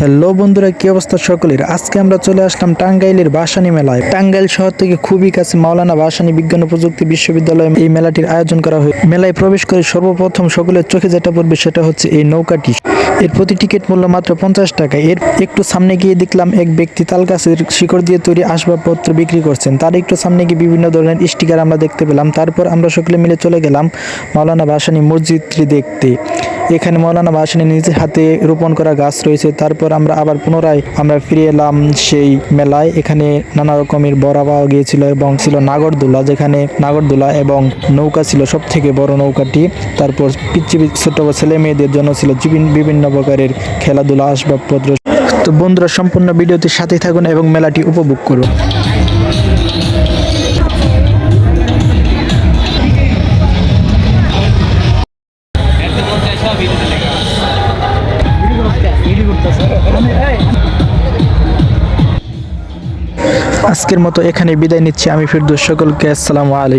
Hello বন্ধুরা, কি অবস্থা সকলের? আজকে আমরা চলে আসলাম টাঙ্গাইলের বাসানি মেলায়। টাঙ্গাইল শহর থেকে খুবই কাছে মাওলানা বাসানি বিজ্ঞান ও প্রযুক্তি বিশ্ববিদ্যালয়ে এই মেলাটির আয়োজন করা হয়। মেলায় প্রবেশ করে সর্বপ্রথম সকলের চোখে যেটা পড়বে সেটা হচ্ছে এই নৌকাটি। এর প্রতি টিকিট মূল্য মাত্র পঞ্চাশ টাকা। এর একটু সামনে গিয়ে দেখলাম এক ব্যক্তি তাল গাছের শিকড় দিয়ে তৈরি আসবাবপত্র বিক্রি করছেন। তার একটু সামনে গিয়ে বিভিন্ন ধরনের স্টিকার আমরা দেখতে পেলাম। তারপর আমরা সকলে মিলে চলে গেলাম মাওলানা বাসানি মসজিদটি দেখতে। এখানে মৌলানা ভাসানী নিজের হাতে রোপণ করা গাছ রয়েছে। তারপর আমরা আবার পুনরায় আমরা ফিরে এলাম সেই মেলায়। এখানে নানা রকমের বড়া পাওয়া গিয়েছিল এবং ছিল নাগরদোলা, যেখানে নাগরদোলা এবং নৌকা ছিল সব থেকে বড় নৌকাটি। তারপর পিচ্ছি ছোট ছেলে মেয়েদের জন্য ছিল বিভিন্ন- প্রকারের খেলাধুলা, আসবাবপত্র। তো বন্ধুরা, সম্পূর্ণ ভিডিওটির সাথে থাকুন এবং মেলাটি উপভোগ করুন। আজকের মতো এখানে বিদায় নিচ্ছি। আমি ফিরদৌস সকলকে আসসালামু আলাইকুম।